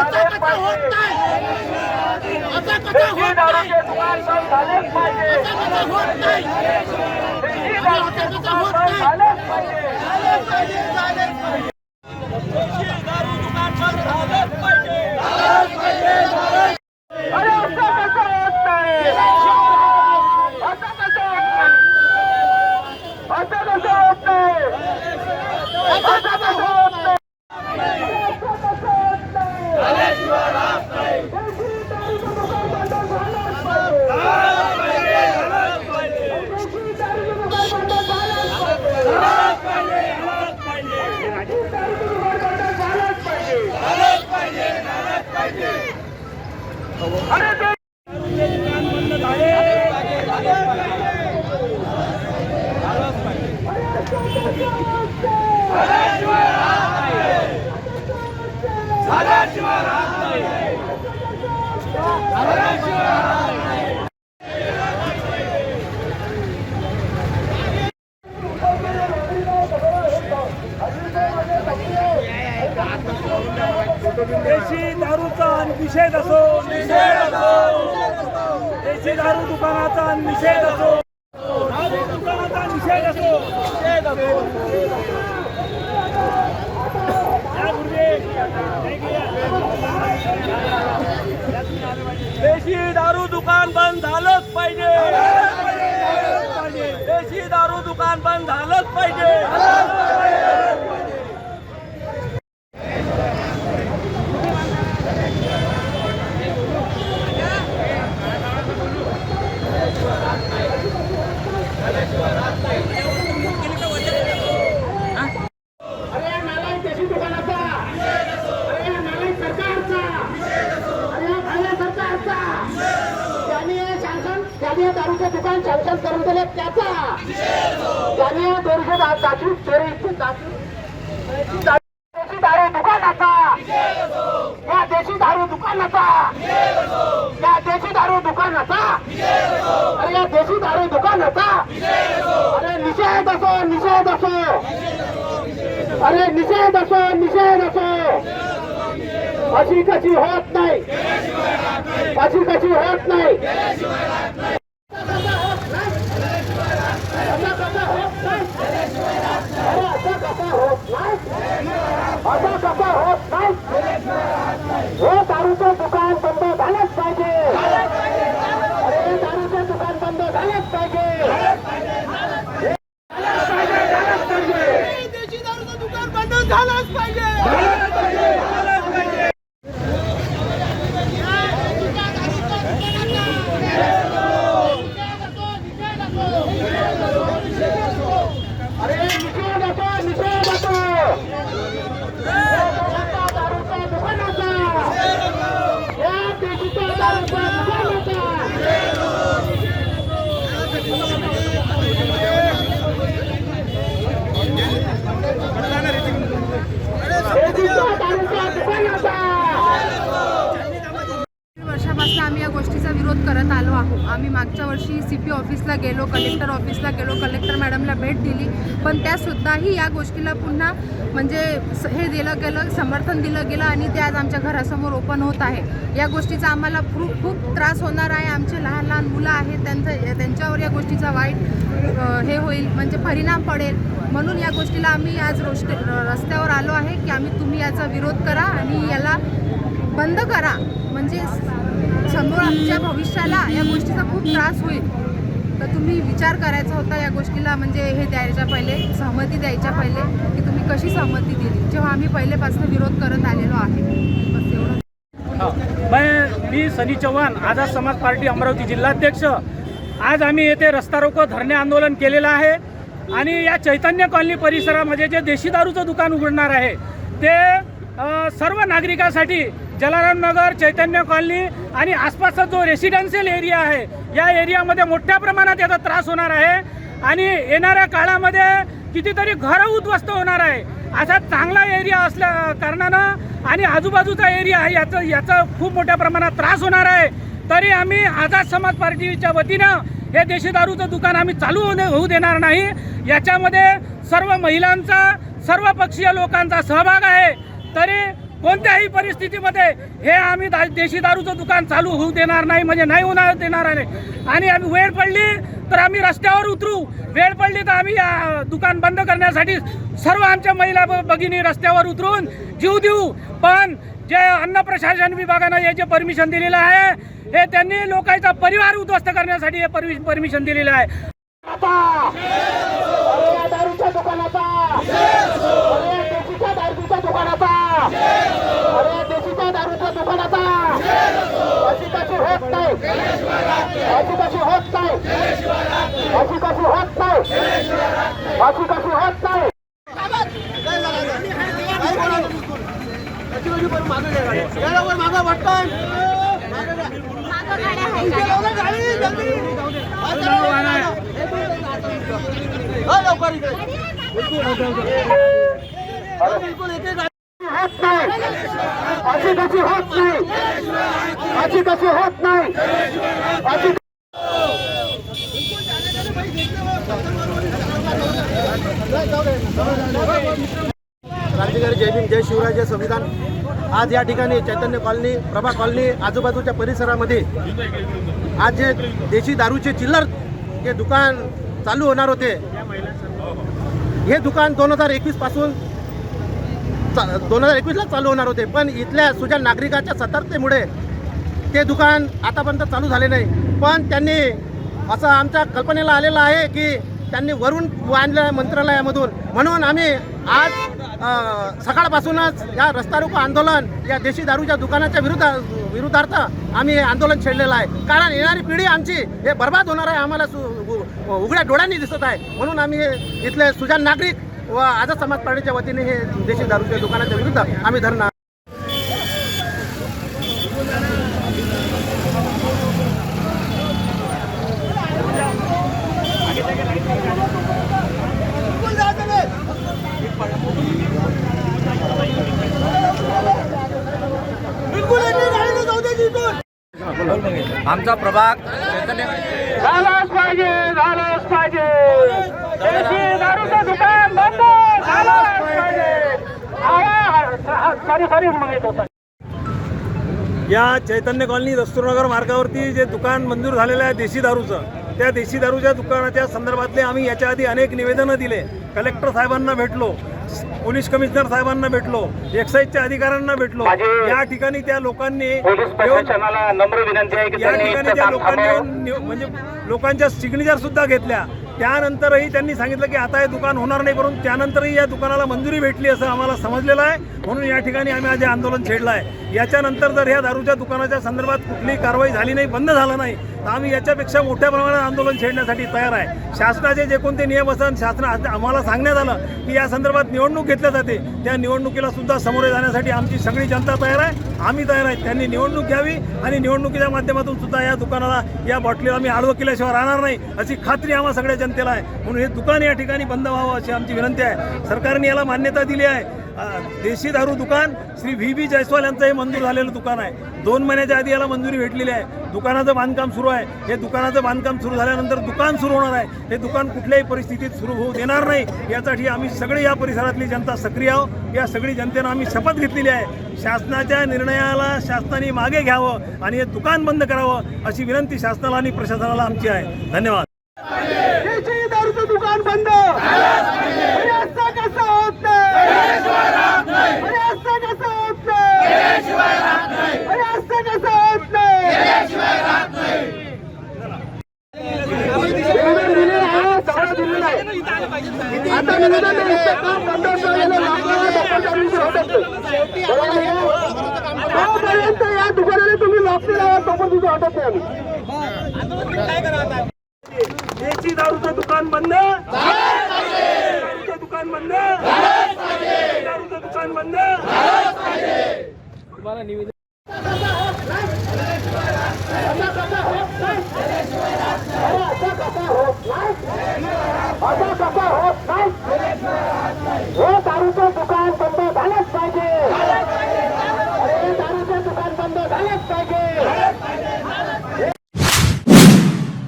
झालेच पाहिजे देशी दारूचे दुकान बंद झालेच पाहिजे देशी दारूचे दुकान बंद झालेच पाहिजे अरे असं कसं होत नाही असं कसं होत नाही असं कसं होत नाही असं कसं होत नाही अरे ते देशी दारूचा निषेध असो निषेध असो. देशी दारू दुकानाचा निषेध असो. दारू दुकानाचा निषेध असो. निषेध. देशी दारू दुकान बंद झालंच पाहिजे. देशी दारू दुकान बंद झालंच पाहिजे अरे या नालायक देशी दुकानाचा अरे या नालायक सरकारचा अरे या भाड्या सरकारचा त्याने शासन त्याने या दारूचे दुकान शासन करून दिले त्याचा त्याने दोनशे दारू दुकानाचा देशी दारू दुकानाचा या देशी दारू दुकानाचा. या देशी दारू दुकानाचा. अरे निषेध असो निषेध असो अरे निषेध असो निषेध असो अशी कशी होत नाही अशी कशी होत नाही असं कसं होत नाही? अरे असं कसं होत नाही? असं कसं होत नाही? हे दारूचं दुकान बंद झालंच पाहिजे अरे हे दारूचं दुकान बंद झालंच पाहिजे झालंच पाहिजे झालंच पाहिजे देशी दारूचं दुकान बंद झालंच पाहिजे अरे निषेध असो निषेध असो या दारूचा दुकानाचा या देशीच्या दारूचा दुकानाचा देशीच्या दारूचा दुकानाचा वर्षापासून आम्ही या गोष्टीचा विरोध करत आलो आहोत आम्ही मागच्या वर्षी सी पी ऑफिसला गेलो कलेक्टर ऑफिसला गेलो कलेक्टर मॅडमला भेट दिली. पण त्यासुद्धाही या गोष्टीला पुन्हा म्हणजे स- हे दिलं गेलं समर्थन दिलं गेलं आणि ते आज आमच्या घरासमोर ओपन होत आहे. या गोष्टीचा आम्हाला खूप खूप त्रास होणार आहे. आमचे लहान लहान मुलं आहेत त्यांचं त्यांच्यावर या गोष्टीचा वाईट हे होईल म्हणजे परिणाम पडेल. म्हणून या गोष्टीला आम्ही आज रोष्ट रस्त्यावर आलो आहे की आम्ही तुम्ही याचा विरोध करा आणि याला बंद करा. म्हणजे समोर आमच्या भविष्याला या गोष्टीचा खूप त्रास होईल. तर तुम्ही विचार करायचा होता या गोष्टीला म्हणजे हे द्यायच्या पहिले सहमती द्यायच्या पहिले की तुम्ही कशी सहमती दिली? जेव्हा आम्ही पहिलेपासून विरोध करत आलेलो आहे. बस एवढं. मैं मी सनी चव्हाण आझाद समाज पार्टी अमरावती जिल्हाध्यक्ष. आज आम्ही येथे रस्ता रोको धरणे आंदोलन केलेलं आहे आणि या चैतन्य कॉलनी परिसरामध्ये जे देशी दारूचं दुकान उघडणार आहे ते सर्व नागरिकांसाठी जलाराम नगर चैतन्य कॉलनी आणि आसपासचा जो रेसिडेन्शियल एरिया आहे या एरियामध्ये मोठ्या प्रमाणात याचा त्रास होणार आहे. आणि येणाऱ्या काळामध्ये कितीतरी घरं उद्ध्वस्त होणार आहे. असा चांगला एरिया असल्या कारणानं आणि आजूबाजूचा एरिया आहे याचं याचा खूप मोठ्या प्रमाणात त्रास होणार आहे. तरी आम्ही आझाद समाज पार्टीच्या वतीनं हे देशी दारूचं दुकान आम्ही चालू होऊ होऊ देणार नाही. याच्यामध्ये सर्व महिलांचा सर्व पक्षीय लोकांचा सहभाग आहे. तरी कोणत्याही परिस्थितीमध्ये हे आम्ही दा- देशी दारूचं दुकान चालू होऊ देणार नाही म्हणजे नाही होणार देणार आहे. आणि आम्ही वेळ पडली तर आम्ही रस्त्यावर उतरू. वेळ पडली तर आम्ही दुकान बंद करण्यासाठी सर्व आमच्या महिला भगिनी रस्त्यावर उतरून जीव देऊ. पण जे अन्न प्रशासन विभागानं हे जे परमिशन दिलेलं आहे हे त्यांनी लोकांचा परिवार उद्ध्वस्त करण्यासाठी हे परमिशन दिलेलं आहे आता अरे या दारूच्या दुकानाचा अरे या देशीच्या दारूच्या दुकानाचा अरे या देशीच्या दारूच्या दुकानाचा अशी कशी होत नाही अशी कशी होत नाही अशी कशी होत नाही अशी कशी होत नाही होत नाही अशी कशी होत नाही अशी कशी होत नाही अशी क्रांतिकारी जय भीम जय शिवराय जय संविधान. आज या ठिकाणी चैतन्य कॉलनी प्रभा कॉलनी आजूबाजूच्या परिसरामध्ये आज जे देशी दारूचे चिल्लर हे दुकान चालू होणार होते हे दुकान दोन हजार एकवीसपासून दोन हजार एकवीसला चालू होणार होते पण इथल्या सुजाण नागरिकाच्या सतर्कतेमुळे ते दुकान आतापर्यंत चालू झाले नाही. पण त्यांनी असं आमच्या कल्पनेला आलेलं आहे की त्यांनी वरून आणलं आहे मंत्रालयामधून म्हणून आम्ही आज सकाळपासूनच या रस्ता रोको आंदोलन या देशी दारूच्या दुकानाच्या विरुद्ध विरुद्धार्थ आम्ही हे आंदोलन छेडलेलं आहे. कारण येणारी पिढी आमची हे बर्बाद होणार आहे आम्हाला सु उघड्या डोळ्यांनी दिसत आहे. म्हणून आम्ही इथले सुजान नागरिक व आझाद समाज पार्टीच्या वतीने हे देशी दारूच्या दुकानाच्या विरुद्ध आम्ही धरणं आमचा प्रभाग चैतन्य झालंच पाहिजे झालंच पाहिजे. देशी दारूचं दुकान बंद झालंच पाहिजे. सॉरी सॉरी मग येत होता. या चैतन्य कॉलनी दस्तूरनगर मार्गावरती जे दुकान मंजूर झालेलं आहे देशी दारूचं त्या देशी दारूच्या दुकानाच्या संदर्भातले आम्ही याच्या आधी अनेक निवेदनं दिले. कलेक्टर साहेबांना भेटलो पोलीस कमिशनर साहेबांना भेटलो एक्साईजच्या अधिकाऱ्यांना भेटलो. या ठिकाणी त्या लोकांनी या ठिकाणी त्या लोकांनी म्हणजे लोकांच्या सिग्नेचर सुद्धा घेतल्या. त्यानंतरही त्यांनी सांगितलं की आता हे दुकान होणार नाही परंतु त्यानंतरही या दुकानाला मंजुरी भेटली असं आम्हाला समजलेलं आहे. म्हणून या ठिकाणी आम्ही आज हे आंदोलन छेडलं आहे. याच्यानंतर जर ह्या दारूच्या दुकानाच्या संदर्भात कुठलीही कारवाई झाली नाही बंद झालं नाही तर आम्ही याच्यापेक्षा मोठ्या प्रमाणात आंदोलन छेडण्यासाठी तयार आहे. शासनाचे जे कोणते नियम असतात शासन आम्हाला सांगण्यात आलं की या संदर्भात निवडणूक घेतल्या जाते. त्या निवडणुकीला सुद्धा सामोरे जाण्यासाठी आमची सगळी जनता तयार आहे. आम्ही तयार आहे. त्यांनी निवडणूक घ्यावी आणि निवडणुकीच्या माध्यमातून सुद्धा या दुकानाला या बॉटलीला आम्ही आडवं केल्याशिवाय राहणार नाही अशी खात्री आम्हा सगळ्या जनतेला आहे. म्हणून हे दुकान या ठिकाणी बंद व्हावं अशी आमची विनंती आहे. सरकारने याला मान्यता दिली आहे. देशी दारू दुकान श्री व्ही बी जयस्वाल यांचं हे मंजूर झालेलं दुकान आहे. दोन महिन्याच्या आधी याला मंजुरी भेटलेली आहे. दुकानाचं बांधकाम सुरू आहे. हे दुकानाचं बांधकाम सुरू झाल्यानंतर दुकान सुरू होणार आहे. हे दुकान कुठल्याही परिस्थितीत सुरू होऊ देणार नाही. यासाठी आम्ही सगळे या परिसरातली जनता सक्रिय आहोत. या सगळी जनतेनं आम्ही शपथ घेतलेली आहे. शासनाच्या निर्णयाला शासनाने मागे घ्यावं आणि हे दुकान बंद करावं अशी विनंती शासनाला आणि प्रशासनाला आमची आहे. धन्यवाद देशी दारूचं दुकान बंद अरे असं कसं होत नाही अरे असं कसं होत नाही अरे असं कसं होत नाही निवेदन दिलेलं आहे, सगळं दिलेलं आहे. आता निवेदन द्यायचं काम बंद झालेलं लागलं, डॉक्टरांनी हटवलं. बरोबर आहे? जोपर्यंत या दुकानाला तुम्ही लॉक केला तोपर्यंत तुझं हटत नाही आम्ही. देशी दारूचं दुकान बंद. दारूचं दुकान बंद. दारूचं दुकान बंद. तुम्हाला निवेदन